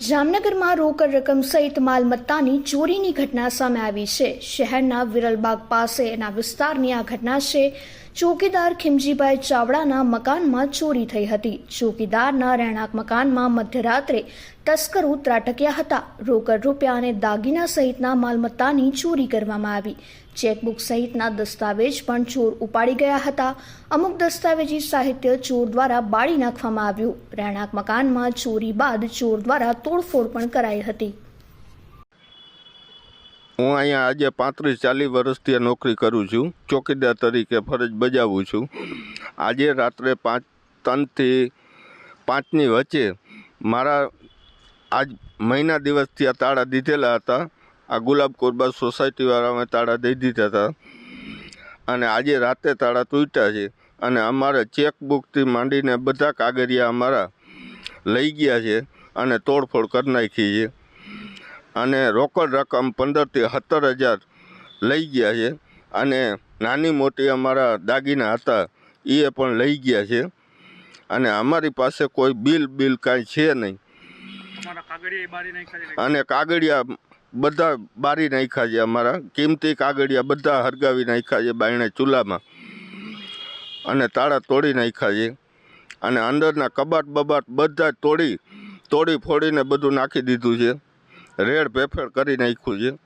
જામનગરમાં રોકડ રકમ સહિત માલમત્તાની ચોરીની ઘટના સામે આવી છે. શહેરના વિરલબાગ પાસેના વિસ્તારની આ ઘટના છે. ચોકીદાર ખીમજીભાઈ ચાવડાના મકાનમાં ચોરી થઈ હતી. ચોકીદારના રહેણાંક મકાનમાં મધ્યરાત્રે તસ્કરો ત્રાટક્યા હતા. રોકડ રૂપિયા અને દાગીના સહિતના માલમત્તાની ચોરી કરવામાં આવી. ચેકબુક સહિતના દસ્તાવેજ પણ ચોર ઉપાડી ગયા હતા. અમુક દસ્તાવેજી સાહિત્ય ચોર દ્વારા બાળી નાખવામાં આવ્યું. રહેણાંક મકાનમાં ચોરી બાદ ચોર દ્વારા તોડફોડ પણ કરાઈ હતી. હું અહીંયા આજે પાંત્રીસ ચાલીસ વર્ષથી નોકરી કરું છું, ચોકીદાર તરીકે ફરજ બજાવું છું. આજે રાત્રે પાંચ, ત્રણથી પાંચની વચ્ચે મારા આજ મહિના દિવસથી આ તાળા દીધેલા હતા. આ ગુલાબ કોરબા સોસાયટીવાળામાં તાળા દઈ દીધા હતા. અને આજે રાતે તાળા તૂટ્યા છે અને અમારે ચેકબુકથી માંડીને બધા કાગળિયા અમારા લઈ ગયા છે. અને તોડફોડ કરી નાખી છે. અને રોકડ રકમ પંદરથી સત્તર હજાર લઈ ગયા છે. અને નાની મોટી અમારા દાગીના હતા એ પણ લઈ ગયા છે. અને અમારી પાસે કોઈ બિલ બિલ કાંઈ છે નહીં. અને કાગળિયા બધા બારી નાખ્યા છે અમારા. કિંમતી કાગળિયા બધા હરગાવી નાખ્યા છે બાયણે ચૂલામાં. અને તાળા તોડી નાખ્યા છે. અને અંદરના કબાટ બબાટ બધા તોડી તોડી ફોડીને બધું નાખી દીધું છે. રેડ ભેફેડ કરી નાખ્યું છે.